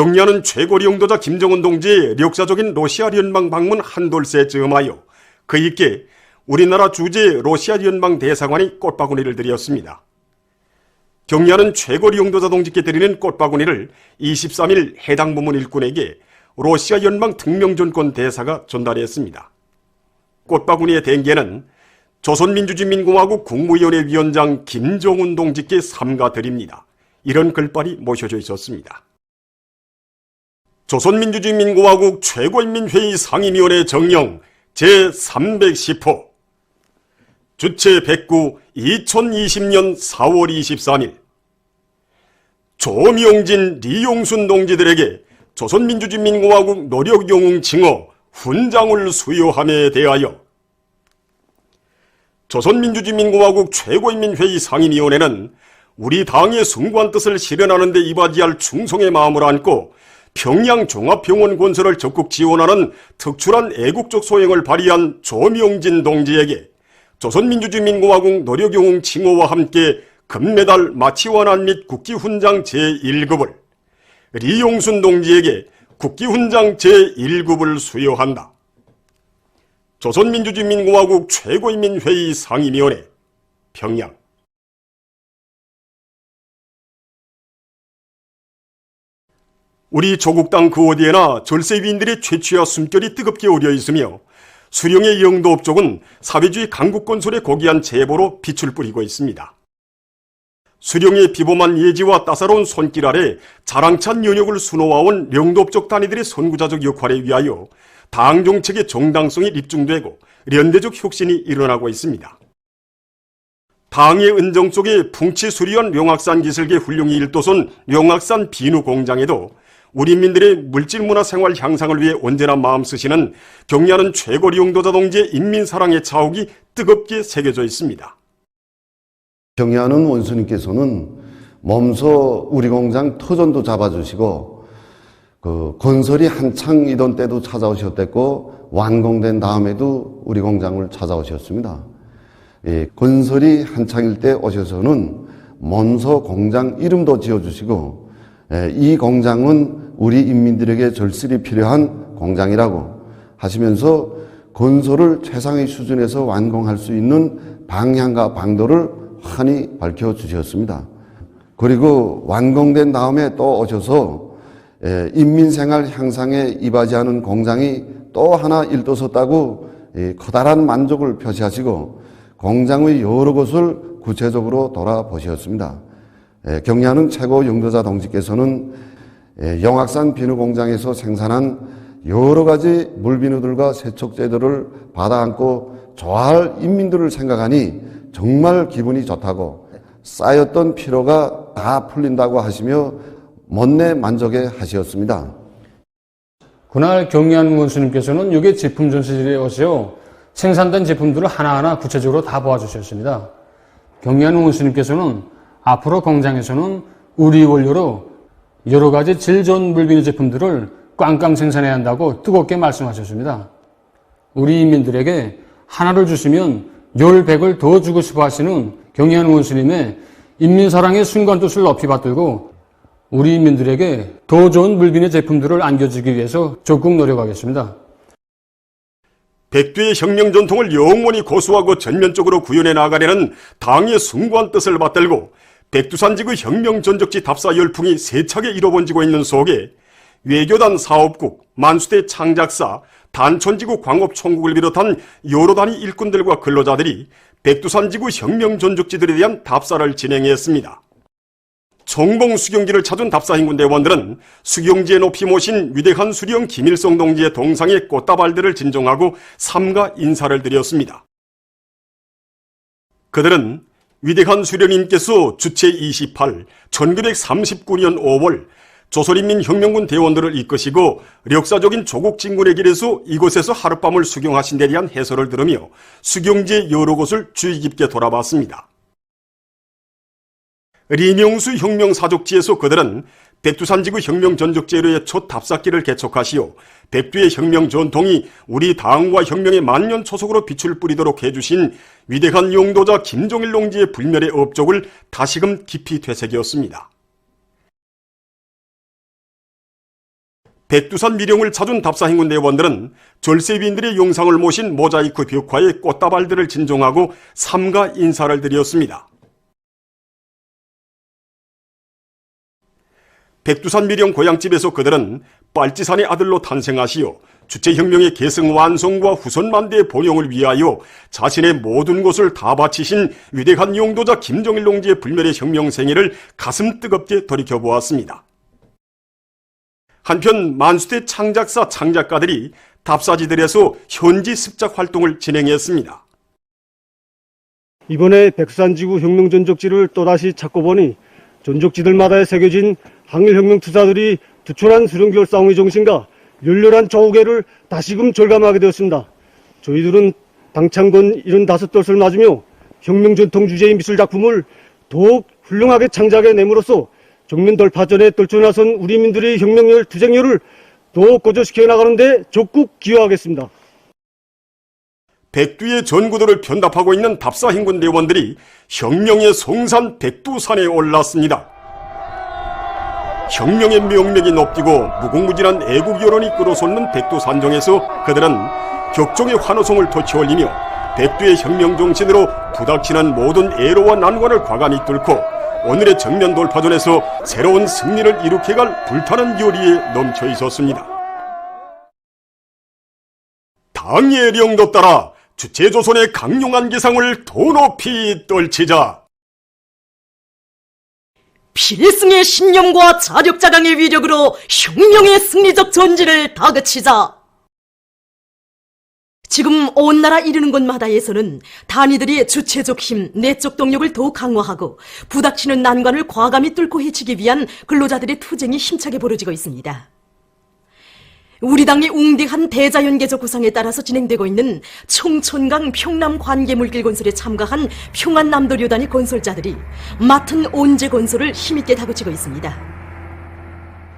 경리하는 최고리 용도자 김정은 동지의 역사적인 러시아 연방 방문 한돌세 즈음하여 그 있게 우리나라 주재 러시아 연방 대사관이 꽃바구니를 드렸습니다. 경리하는 최고리 용도자 동지께 드리는 꽃바구니를 23일 해당 부문 일꾼에게 러시아 연방 특명전권 대사가 전달했습니다. 꽃바구니의 denge는 조선민주주의민공화국 국무위원회 위원장 김정은 동지께 삼가 드립니다. 이런 글발이 모셔져 있었습니다. 조선민주주의민공화국 최고인민회의 상임위원회 정령 제310호. 주체 109 2020년 4월 23일. 조명진, 리용순 동지들에게 조선민주주의민공화국 노력영웅 칭호 훈장을 수여함에 대하여 조선민주주의민공화국 최고인민회의 상임위원회는 우리 당의 숭고한 뜻을 실현하는 데 이바지할 충성의 마음을 안고 평양 종합병원 건설을 적극 지원하는 특출한 애국적 소행을 발휘한 조명진 동지에게 조선민주주의민공화국 노력영웅 칭호와 함께 금메달 마치원안 및 국기훈장 제1급을 리용순 동지에게 국기훈장 제1급을 수여한다. 조선민주주의민공화국 최고인민회의 상임위원회 평양 우리 조국 땅 그 어디에나 절세위인들의 최취와 숨결이 뜨겁게 우려 있으며 수령의 영도 업종은 사회주의 강국 건설에 고귀한 제보로 빛을 뿌리고 있습니다. 수령의 비범한 예지와 따사로운 손길 아래 자랑찬 연역을 수놓아온 영도업적 단위들의 선구자적 역할에 위하여 당 정책의 정당성이 입증되고 연대적 혁신이 일어나고 있습니다. 당의 은정 속에 풍치 수리한 용악산 기술계 훌륭히 일도선 용악산 비누 공장에도 우리 민들의 물질 문화 생활 향상을 위해 언제나 마음 쓰시는 경리하는 최고 리 용도자 동지의 인민사랑의 자욱이 뜨겁게 새겨져 있습니다. 경의하는 원수님께서는 몸소 우리 공장 터전도 잡아주시고 그 건설이 한창이던 때도 찾아오셨댔고 완공된 다음에도 우리 공장을 찾아오셨습니다. 예, 건설이 한창일 때 오셔서는 먼소 공장 이름도 지어주시고 예, 이 공장은 우리 인민들에게 절실히 필요한 공장이라고 하시면서 건설을 최상의 수준에서 완공할 수 있는 방향과 방도를 환히 밝혀 주셨습니다. 그리고 완공된 다음에 또 오셔서 예, 인민생활 향상에 이바지하는 공장이 또 하나 일도섰다고 예, 커다란 만족을 표시하시고 공장의 여러 곳을 구체적으로 돌아보셨습니다. 예, 경리하는 최고 영도자 동지께서는 영악산 비누 공장에서 생산한 여러 가지 물비누들과 세척제들을 받아 안고 좋아할 인민들을 생각하니 정말 기분이 좋다고 쌓였던 피로가 다 풀린다고 하시며 못내 만족해 하시었습니다. 그날 경리한 원수님께서는 여기 제품 오셔 생산된 제품들을 하나하나 구체적으로 다 보아주셨습니다. 경리한 원수님께서는 앞으로 공장에서는 우리 원료로 여러 가지 질 좋은 물비누 제품들을 꽝꽝 생산해야 한다고 뜨겁게 말씀하셨습니다. 우리 인민들에게 하나를 주시면 열 백을 더 주고 싶어 하시는 경의한 원수님의 인민사랑의 순간 뜻을 높이 받들고 우리 인민들에게 더 좋은 물비누 제품들을 안겨주기 위해서 적극 노력하겠습니다. 백두의 혁명 전통을 영원히 고수하고 전면적으로 구현해 나가려는 당의 숭고한 뜻을 받들고 백두산지구 혁명 전적지 답사 열풍이 세차게 일어번지고 있는 속에 외교단 사업국, 만수대 창작사, 단촌지구 광업총국을 비롯한 여러 단위 일꾼들과 근로자들이 백두산지구 혁명 전적지들에 대한 답사를 진행했습니다. 정봉 수경지를 찾은 답사인군 대원들은 수경지에 높이 모신 위대한 수령 김일성 동지의 동상에 꽃다발들을 진정하고 삼가 인사를 드렸습니다. 그들은 위대한 수령님께서 주체 28, 1939년 5월 조선인민혁명군 대원들을 이끄시고 역사적인 조국 진군의 길에서 이곳에서 하룻밤을 수경하신 데 대한 해설을 들으며 수경지의 여러 곳을 주의 깊게 돌아봤습니다. 리명수 혁명 사족지에서 그들은 백두산지구 혁명 전적제로의 첫 답사기를 개척하시어 백두의 혁명 전통이 우리 당과 혁명의 만년 초석으로 빛을 뿌리도록 해주신 위대한 용도자 김종일 농지의 불멸의 업적을 다시금 깊이 되새겼습니다. 백두산 미령을 찾은 답사행군 대원들은 절세비인들의 용상을 모신 모자이크 벽화에 꽃다발들을 진종하고 삼가 인사를 드렸습니다. 백두산 미령 고향집에서 그들은 빨치산의 아들로 탄생하시어 주체혁명의 계승 완성과 후손 만대의 번영을 위하여 자신의 모든 것을 다 바치신 위대한 용도자 김정일 동지의 불멸의 혁명 생애를 가슴 뜨겁게 돌이켜보았습니다. 한편 만수대 창작사 창작가들이 답사지들에서 현지 습작 활동을 진행했습니다. 이번에 백산지구 혁명 전적지를 또다시 찾고 보니 전적지들마다에 새겨진 항일혁명 투사들이 투철한 수령결 싸움의 정신과 열렬한 조우개를 다시금 절감하게 되었습니다. 저희들은 당창건 75돛을 맞으며 혁명 전통 주제의 미술 작품을 더욱 훌륭하게 창작해 내므로써 정면 돌파전에 떨쳐나선 우리 민들의 혁명열 투쟁열을 더욱 고조시켜 나가는데 적극 기여하겠습니다. 백두의 전구도를 편답하고 있는 답사 행군 대원들이 혁명의 송산 백두산에 올랐습니다. 혁명의 명맥이 높이고 무궁무진한 애국 여론이 끌어솟는 백두산정에서 그들은 격종의 환호성을 터치올리며 백두의 혁명 정신으로 부닥치는 모든 애로와 난관을 과감히 뚫고 오늘의 정면 돌파전에서 새로운 승리를 이룩해갈 불타는 열의에 넘쳐 있었습니다. 당의 령도 따라 주체조선의 강용한 기상을 더 높이 떨치자. 필승의 신념과 자력자강의 위력으로 혁명의 승리적 전진을 다그치자. 지금 온 나라 이르는 곳마다에서는 단위들이 주체적 힘, 내적 동력을 더욱 강화하고 부닥치는 난관을 과감히 뚫고 헤치기 위한 근로자들의 투쟁이 힘차게 벌어지고 있습니다. 우리 당의 웅대한 대자연계적 구상에 따라서 진행되고 있는 청천강 평남 관계물길 건설에 참가한 평안남도료단의 건설자들이 맡은 온제 건설을 힘있게 다그치고 있습니다.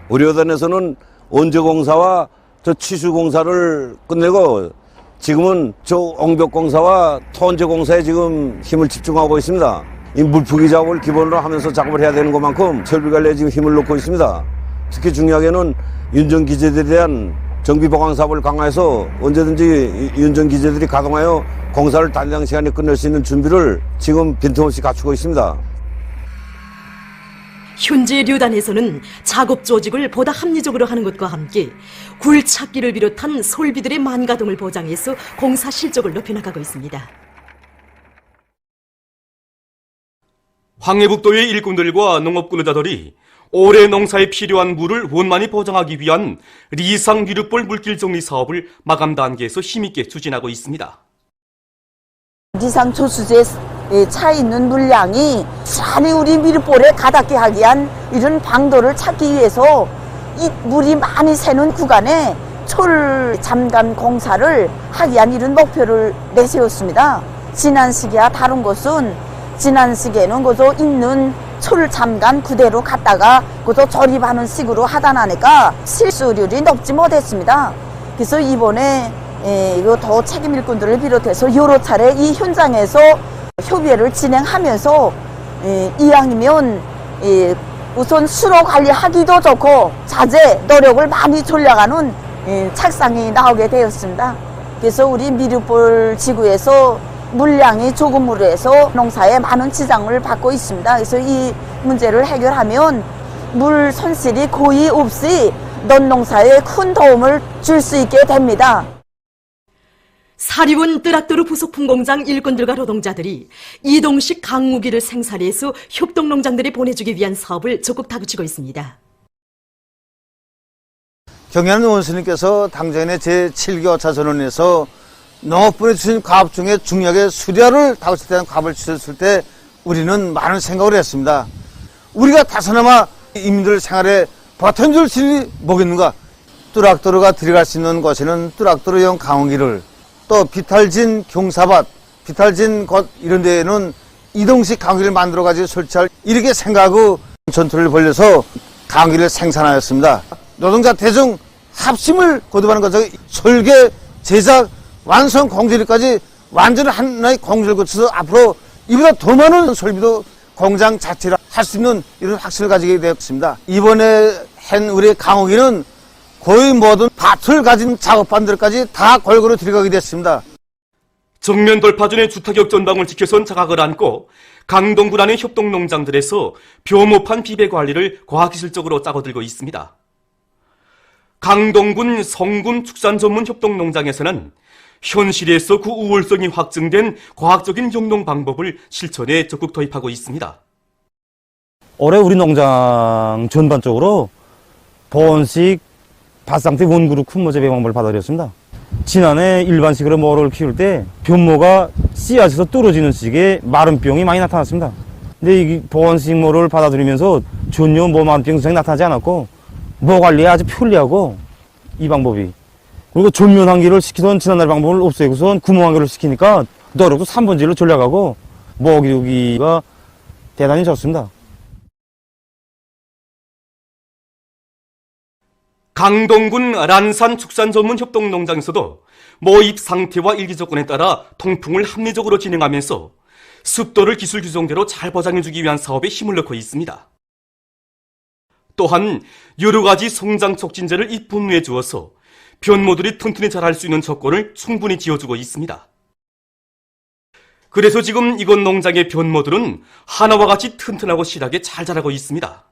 우리 여단에서는 원제공사와 저 치수 공사를 끝내고 지금은 저 옹벽 공사와 토원제공사에 지금 힘을 집중하고 있습니다. 이 물풍기 작업을 기본으로 하면서 작업을 해야 되는 것만큼 설비 관리에 지금 힘을 놓고 있습니다. 특히 중요하게는 윤전 기재들에 대한 정비 보강 사업을 강화해서 언제든지 이 윤전 기재들이 가동하여 공사를 단장 시간에 끝낼 수 있는 준비를 지금 빈틈없이 갖추고 있습니다. 현재 료단에서는 작업 조직을 보다 합리적으로 하는 것과 함께 굴착기를 비롯한 설비들의 만가동을 보장해서 공사 실적을 높여나가고 있습니다. 황해북도의 일꾼들과 농업 근로자들이 올해 농사에 필요한 물을 원만히 보장하기 위한 리상 미륵볼 물길 정리 사업을 마감 단계에서 힘있게 추진하고 있습니다. 리상 조수제에 차 있는 물량이 잘 우리 미륵볼에 가닿게 하기 위한 이런 방도를 찾기 위해서 이 물이 많이 새는 구간에 철 잠간 공사를 하기 위한 이런 목표를 내세웠습니다. 지난 시기와 다른 것은 지난 시기에는 그저 있는 철 잠간 그대로 갔다가 그저 조립하는 식으로 하다 나니까 실수율이 높지 못했습니다. 그래서 이번에 에, 이거 더 책임 일꾼들을 비롯해서 여러 차례 이 현장에서 협의회를 진행하면서 에, 이왕이면 에, 우선 수로 관리하기도 좋고 자재 노력을 많이 졸려가는 에, 착상이 나오게 되었습니다. 그래서 우리 미륵볼 지구에서 물량이 조금으로 해서 농사에 많은 지장을 받고 있습니다. 그래서 이 문제를 해결하면 물 손실이 거의 없이 논 농사에 큰 도움을 줄 수 있게 됩니다. 사리원 뜨락도르 부속품 공장 일꾼들과 노동자들이 이동식 강무기를 생산해서 협동 농장들에 보내주기 위한 사업을 적극 다그치고 있습니다. 경연 원수님께서 당전에 제7기 5차 전원에서 농업분에 주신 과업 중에 중요하게 수료를 다우칠 때는 과업을 주셨을 때 우리는 많은 생각을 했습니다. 우리가 다소나마 이민들 생활에 수 있는 뭐겠는가? 뚜락도로가 들어갈 수 있는 곳에는 뚜락도로형 강원기를 또 비탈진 경사밭, 비탈진 곳 이런 데에는 이동식 강원기를 만들어 가지고 설치할 이렇게 생각하고 전투를 벌려서 강원기를 생산하였습니다. 노동자 대중 합심을 거듭하는 것은 설계, 제작, 완성 공제리까지 완전 하나의 공제를 거쳐서 앞으로 이보다 더 많은 설비도 공장 자체를 할 수 있는 이런 확신을 가지게 되었습니다. 이번에 한 우리 강호기는 거의 모든 밭을 가진 작업반들까지 다 골고루 들어가게 됐습니다. 정면 돌파전의 주타격 전방을 지켜선 자각을 안고 강동군 안의 협동농장들에서 벼모판 비배 관리를 과학기술적으로 짜고들고 있습니다. 강동군 성군 축산 전문 협동농장에서는 현실에서 그 우월성이 확증된 과학적인 영농 방법을 실천에 적극 도입하고 있습니다. 올해 우리 농장 전반적으로 보온식 밭상태 원그룹 큰모 재 배 방법을 받아들였습니다. 지난해 일반식으로 모를 키울 때 변모가 씨앗에서 떨어지는 식의 마른 병이 많이 나타났습니다. 근데 이 보온식 모를 받아들이면서 전혀 뭐 마른 병 증상이 나타나지 않았고 모 관리에 아주 편리하고 이 방법이 그리고 전면 환기를 시키던 지난날 방법을 없애고선 구멍 환기를 시키니까 너력도 3분질로 전략하고 먹이기가 대단히 좋습니다. 강동군 란산 축산 전문 협동 농장에서도 모입 상태와 일기 조건에 따라 통풍을 합리적으로 진행하면서 습도를 기술 규정대로 잘 보장해주기 위한 사업에 힘을 넣고 있습니다. 또한 여러 가지 성장 촉진제를 이 분무에 주어서 변모들이 튼튼히 자랄 수 있는 조건을 충분히 지어주고 있습니다. 그래서 지금 이곳 농장의 변모들은 하나와 같이 튼튼하고 실하게 잘 자라고 있습니다.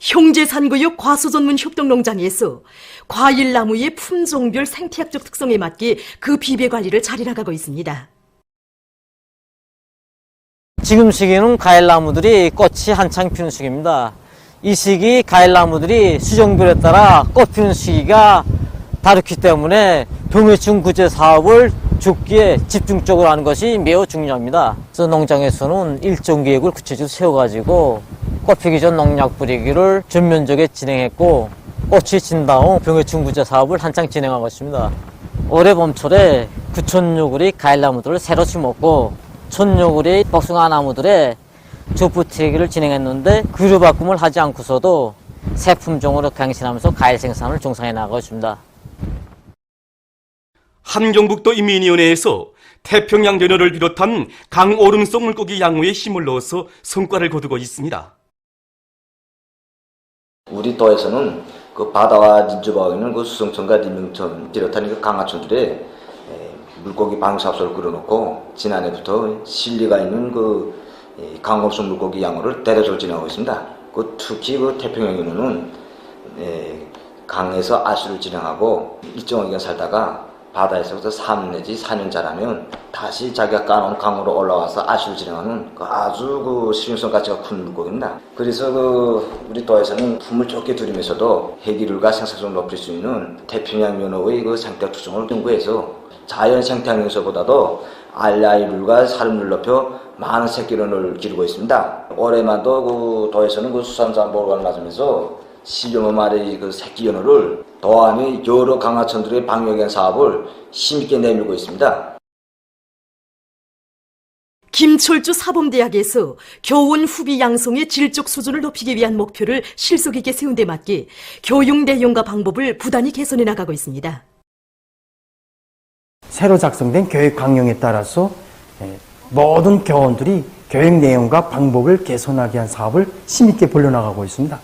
형제산구역 과수전문 협동농장에서 과일나무의 품종별 생태학적 특성에 맞게 그 비배 관리를 잘 해나가고 있습니다. 지금 시기는 과일나무들이 꽃이 한창 피는 시기입니다. 이 시기 과일나무들이 수종별에 따라 꽃 피는 시기가 다르기 때문에 병해충 구제 사업을 죽기에 집중적으로 하는 것이 매우 중요합니다. 그래서 농장에서는 일정 계획을 구체적으로 세워가지고 꽃 피기 전 농약 뿌리기를 전면적에 진행했고 꽃이 진 다음 병해충 구제 사업을 한창 진행하고 있습니다. 올해 봄철에 구천요구리 과일나무들을 새로 심었고 천요구리 복숭아 나무들의 조부티기를 진행했는데 규류 바꿈을 하지 않고서도 새 품종으로 갱신하면서 과일 생산을 종상해 나가고 있습니다. 한경북도 인민위원회에서 태평양 연어를 비롯한 강오름성 물고기 양호에 힘을 넣어서 성과를 거두고 있습니다. 우리 도에서는 그 바다와 인접하고 있는 그 수성천과 리명천 비롯한 그 강하천들에 에, 물고기 방사업소를 끌어놓고 지난해부터 실리가 있는 그 에, 강업성 물고기 양호를 대대적으로 진행하고 있습니다. 그 특히 그 태평양 연어는 에, 강에서 아수를 진행하고 일정 기간 살다가 바다에서부터 3 내지 4년 자라면 다시 자기가 까놓은 강으로 올라와서 아쉬를 진행하는 그 아주 그 실용성 가치가 큰 물고기입니다. 그래서 그 우리 도에서는 품을 좋게 들이면서도 해기률과 생산성을 높일 수 있는 태평양 연어의 그 생태 추종을 연구해서 자연 생태학 연서보다도 알라이률과 살음률을 높여 많은 새끼런을 기르고 있습니다. 올해만도 그 도에서는 그 수산자 보호관을 맞으면서 10여 마리의 그 새끼 연어를 도안의 여러 강하천들의 방역한 사업을 힘있게 내밀고 있습니다. 김철주 사범대학에서 교원 후비 양성의 질적 수준을 높이기 위한 목표를 실속 있게 세운 데 맞게 교육 내용과 방법을 부단히 개선해 나가고 있습니다. 새로 작성된 교육 강령에 따라서 예, 모든 교원들이 교육 내용과 방법을 개선하기 위한 사업을 힘있게 벌려나가고 있습니다.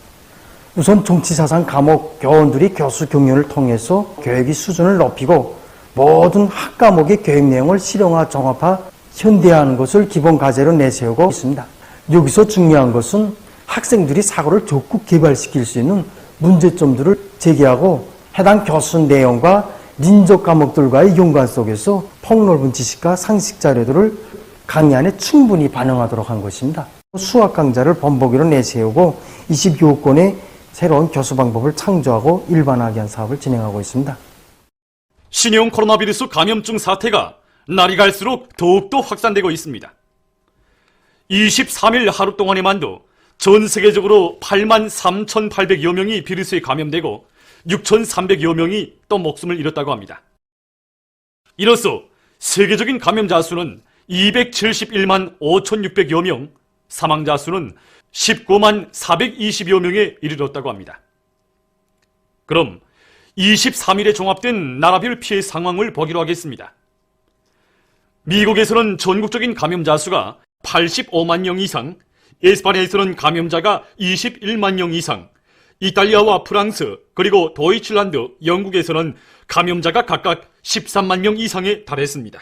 우선 정치사상 과목 교원들이 교수 경륜을 통해서 교육의 수준을 높이고 모든 학과목의 교육 내용을 실용화, 종합화, 현대화하는 것을 기본 과제로 내세우고 있습니다. 여기서 중요한 것은 학생들이 사고를 적극 개발시킬 수 있는 문제점들을 제기하고 해당 교수 내용과 민족 과목들과의 연관 속에서 폭넓은 지식과 상식 자료들을 강의 안에 충분히 반영하도록 한 것입니다. 수학 강좌를 본보기로 내세우고 20교권의 새로운 교수 방법을 창조하고 일반화하기 위한 사업을 진행하고 있습니다. 신형 코로나 바이러스 감염증 사태가 날이 갈수록 더욱더 확산되고 있습니다. 23일 하루 동안에만도 전 세계적으로 8만 3,800여 명이 비루스에 감염되고 6,300여 명이 또 목숨을 잃었다고 합니다. 이로써 세계적인 감염자 수는 271만 5,600여 명, 사망자 수는 19만 420여 명에 이르렀다고 합니다. 그럼 23일에 종합된 나라별 피해 상황을 보기로 하겠습니다. 미국에서는 전국적인 감염자 수가 85만 명 이상, 에스파냐에서는 감염자가 21만 명 이상, 이탈리아와 프랑스, 그리고 도이칠란드, 영국에서는 감염자가 각각 13만 명 이상에 달했습니다.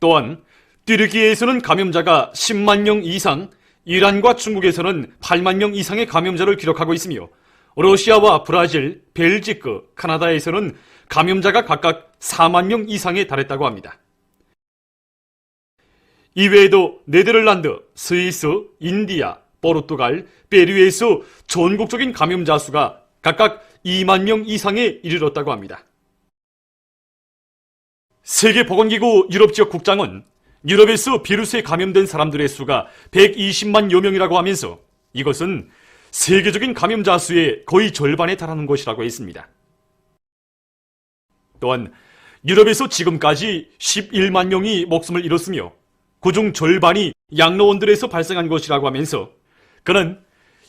또한 튀르키예에서는 감염자가 10만 명 이상, 이란과 중국에서는 8만 명 이상의 감염자를 기록하고 있으며 러시아와 브라질, 벨지크, 카나다에서는 감염자가 각각 4만 명 이상에 달했다고 합니다. 이외에도 네덜란드, 스위스, 인디아, 포르투갈, 페루에서 전국적인 감염자 수가 각각 2만 명 이상에 이르렀다고 합니다. 세계보건기구 유럽 지역 국장은 유럽에서 비루스에 감염된 사람들의 수가 120만여 명이라고 하면서 이것은 세계적인 감염자 수의 거의 절반에 달하는 것이라고 했습니다. 또한 유럽에서 지금까지 11만 명이 목숨을 잃었으며 그중 절반이 양로원들에서 발생한 것이라고 하면서 그는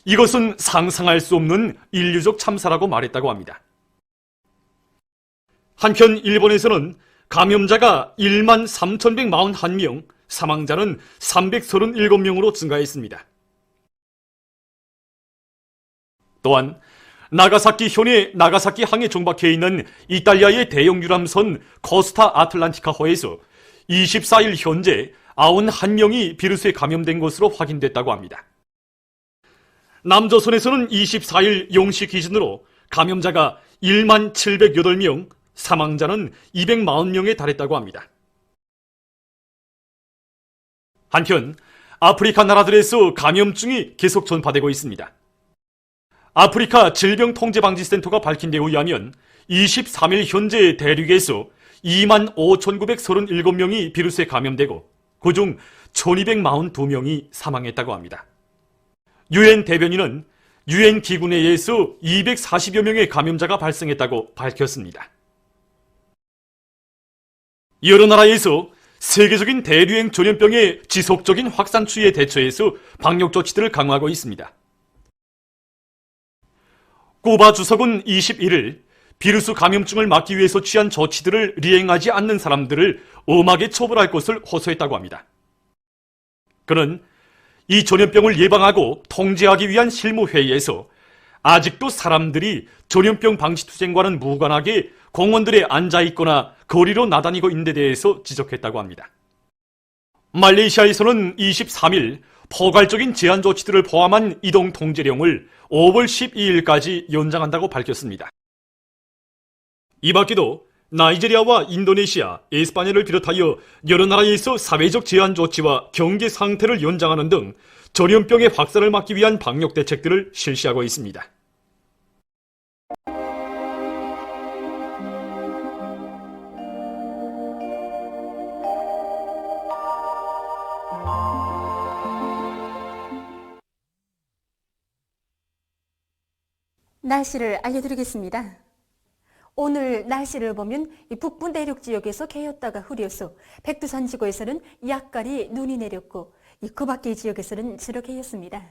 이것은 상상할 수 없는 인류적 참사라고 말했다고 합니다. 한편 일본에서는 감염자가 1만 3,141명, 사망자는 337명으로 증가했습니다. 또한 나가사키 현의 나가사키 항에 정박해 있는 이탈리아의 대형 유람선 코스타 아틀란티카호에서 24일 현재 91명이 비루스에 감염된 것으로 확인됐다고 합니다. 남조선에서는 24일 0시 기준으로 감염자가 1만 708명, 사망자는 240명에 달했다고 합니다. 한편 아프리카 나라들에서 감염증이 계속 전파되고 있습니다. 아프리카 질병통제방지센터가 밝힌 데 의하면 23일 현재 대륙에서 2만 5,937명이 비루스에 감염되고 그중 1,242명이 사망했다고 합니다. 유엔 대변인은 유엔 기구 내에서 240여 명의 감염자가 발생했다고 밝혔습니다. 여러 나라에서 세계적인 대류행 전염병의 지속적인 확산 추이에 대처해서 방역 조치들을 강화하고 있습니다. 쿠바 주석은 21일 비루스 감염증을 막기 위해서 취한 조치들을 리행하지 않는 사람들을 엄하게 처벌할 것을 호소했다고 합니다. 그는 이 전염병을 예방하고 통제하기 위한 실무회의에서 아직도 사람들이 전염병 방지 투쟁과는 무관하게 공원들에 앉아 있거나 거리로 나다니고 있는 데 대해서 지적했다고 합니다. 말레이시아에서는 23일 포괄적인 제한 조치들을 포함한 이동 통제령을 5월 12일까지 연장한다고 밝혔습니다. 이 밖에도 나이제리아와 인도네시아, 에스파냐를 비롯하여 여러 나라에서 사회적 제한 조치와 경계 상태를 연장하는 등 전염병의 확산을 막기 위한 방역 대책들을 실시하고 있습니다. 날씨를 알려드리겠습니다. 오늘 날씨를 보면 이 북부 내륙 지역에서 개였다가 흐려서 백두산 지구에서는 약간이 눈이 내렸고 그 밖의 지역에서는 주로 개였습니다.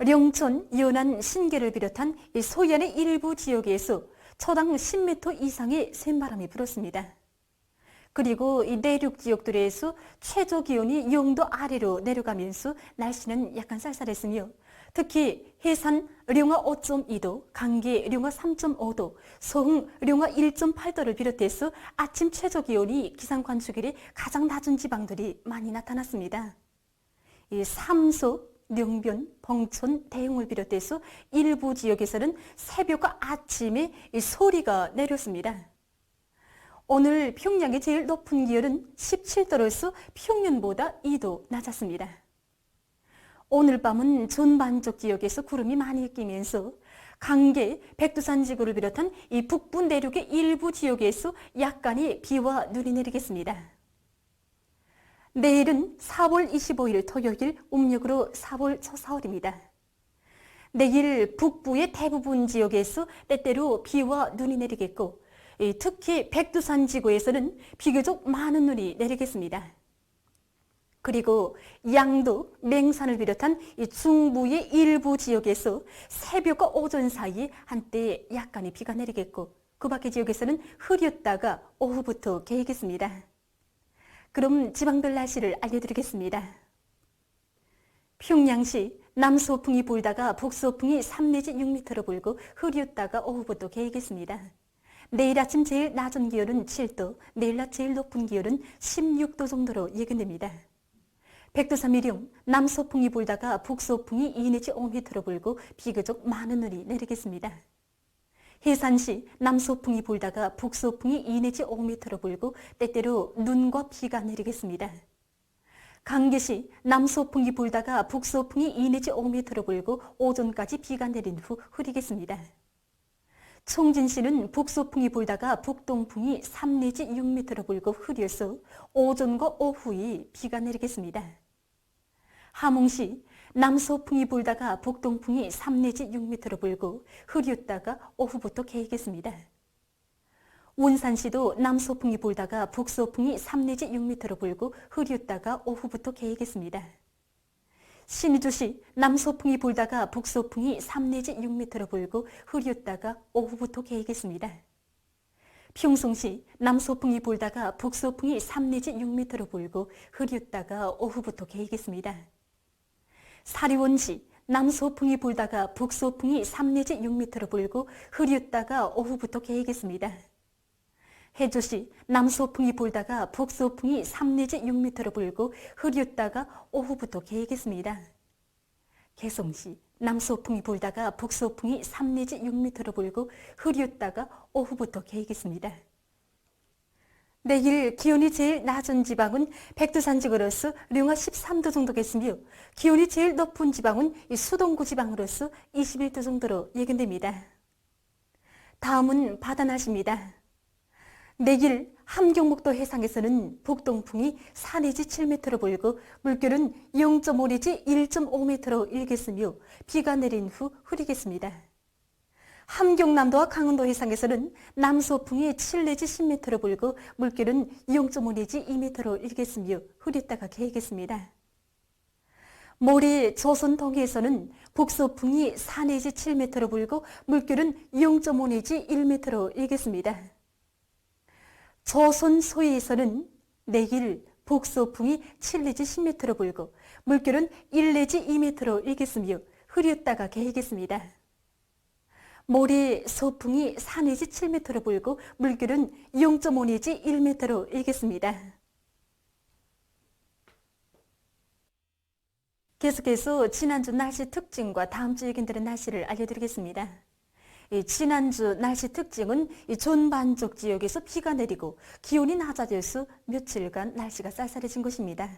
령촌, 연안, 신계를 비롯한 이 소연의 일부 지역에서 초당 10m 이상의 샘바람이 불었습니다. 그리고 이 내륙 지역들에서 최저 기온이 0도 아래로 내려가면서 날씨는 약간 쌀쌀했으며 특히 해산 령화 5.2도, 강계 령화 3.5도, 소흥 령화 1.8도를 비롯해서 아침 최저 기온이 기상 관측일에 가장 낮은 지방들이 많이 나타났습니다. 이 삼소, 능변, 봉천, 대흥을 비롯해서 일부 지역에서는 새벽과 아침에 이 소리가 내렸습니다. 오늘 평양의 제일 높은 기온은 17도로서 평년보다 2도 낮았습니다. 오늘 밤은 전반적 지역에서 구름이 많이 끼면서 강계, 백두산 지구를 비롯한 이 북부 내륙의 일부 지역에서 약간의 비와 눈이 내리겠습니다. 내일은 4월 25일 토요일 음력으로 4월 초사월입니다. 내일 북부의 대부분 지역에서 때때로 비와 눈이 내리겠고 특히 백두산 지구에서는 비교적 많은 눈이 내리겠습니다. 그리고 양도, 맹산을 비롯한 중부의 일부 지역에서 새벽과 오전 사이 한때 약간의 비가 내리겠고 그 밖의 지역에서는 흐렸다가 오후부터 개겠습니다. 그럼 지방별 날씨를 알려드리겠습니다. 평양시 남소풍이 불다가 북소풍이 3 내지 6m로 불고 흐렸다가 오후부터 개겠습니다. 내일 아침 제일 낮은 기온은 7도, 내일 낮 제일 높은 기온은 16도 정도로 예견됩니다. 백두산미령 남소풍이 불다가 북소풍이 2 내지 5m로 불고 비교적 많은 눈이 내리겠습니다. 해산시 남소풍이 불다가 북소풍이 2 내지 5m로 불고 때때로 눈과 비가 내리겠습니다. 강계시 남소풍이 불다가 북소풍이 2 내지 5m로 불고 오전까지 비가 내린 후 흐리겠습니다. 총진시는 북소풍이 불다가 북동풍이 3 내지 6m로 불고 흐려서 오전과 오후에 비가 내리겠습니다. 함흥시 남소풍이 불다가 북동풍이 3 내지 6m로 불고 흐렸다가 오후부터 개겠습니다. 운산시도 남소풍이 불다가 북소풍이 3 내지 6m로 불고 흐렸다가 오후부터 개겠습니다. 신의주시 남소풍이 불다가 북소풍이 3 내지 6m로 불고 흐렸다가 오후부터 개겠습니다. 평송시 남소풍이 불다가 북소풍이 3 내지 6m로 불고 흐렸다가 오후부터 개겠습니다. 사리원시 남소풍이 불다가 북소풍이 3 내지 6m로 불고 흐렸다가 오후부터 개겠습니다. 해조시 남소풍이 불다가 북소풍이 3 내지 6m로 불고 흐렸다가 오후부터 개겠습니다. 개성시 남소풍이 불다가 북소풍이 3 내지 6m로 불고 흐렸다가 오후부터 개겠습니다. 내일 기온이 제일 낮은 지방은 백두산 지구로서 령화 13도 정도겠으며 기온이 제일 높은 지방은 이 수동구 지방으로서 21도 정도로 예견됩니다. 다음은 바다 날씨입니다. 내일 함경북도 해상에서는 북동풍이 4 내지 7m로 불고 물결은 0.5 내지 1.5m로 일겠으며 비가 내린 후 흐리겠습니다. 함경남도와 강원도 해상에서는 남소풍이 7 내지 10m로 불고 물결은 0.5 내지 2m로 일겠으며 흐렸다가 개겠습니다. 모레 조선 동해에서는 북소풍이 4 내지 7m로 불고 물결은 0.5 내지 1m로 일겠습니다. 조선 소해에서는 내일 북소풍이 7 내지 10m로 불고 물결은 1 내지 2m로 일겠으며 흐렸다가 개겠습니다. 모레 소풍이 4 내지 7m로 불고 물결은 0.5 내지 1m로 일겠습니다. 계속해서 지난주 날씨 특징과 다음 주 예견되는 날씨를 알려드리겠습니다. 이 지난주 날씨 특징은 이 전반적 지역에서 비가 내리고 기온이 낮아져서 며칠간 날씨가 쌀쌀해진 것입니다.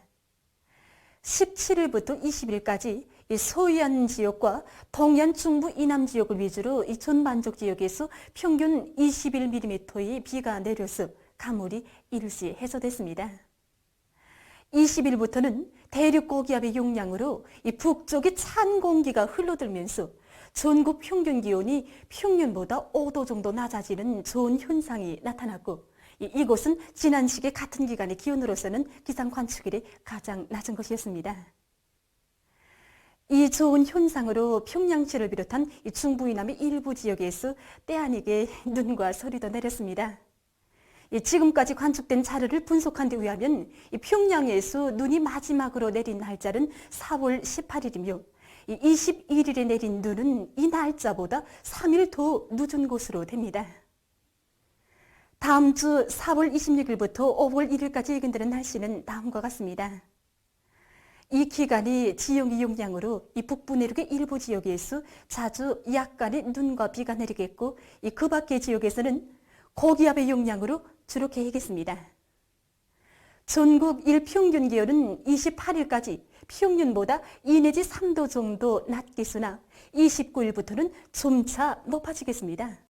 17일부터 20일까지 이 서해안 지역과 동해안 중부 이남 지역을 위주로 이 전반적 지역에서 평균 21mm의 비가 내려서 가물이 일시 해소됐습니다. 20일부터는 대륙 고기압의 용량으로 이 북쪽의 찬 공기가 흘러들면서 전국 평균 기온이 평년보다 5도 정도 낮아지는 좋은 현상이 나타났고 이- 이곳은 지난 시기 같은 기간의 기온으로서는 기상 관측일이 가장 낮은 것이었습니다. 이 좋은 현상으로 평양시를 비롯한 이 중부 이남의 일부 지역에서 때 아니게 눈과 소리도 내렸습니다. 이 지금까지 관측된 자료를 분석한 데 의하면 이 평양에서 눈이 마지막으로 내린 날짜는 4월 18일이며 이 21일에 내린 눈은 이 날짜보다 3일 더 늦은 것으로 됩니다. 다음 주 4월 26일부터 5월 1일까지 예견되는 날씨는 다음과 같습니다. 이 기간이 지형 이 용량으로 이 북부 내륙의 일부 지역에서 자주 약간의 눈과 비가 내리겠고 이 그 밖의 지역에서는 고기압의 용량으로 주로 개겠습니다. 전국 일평균 기온은 28일까지 평균보다 2 내지 3도 정도 낮겠으나 29일부터는 점차 높아지겠습니다.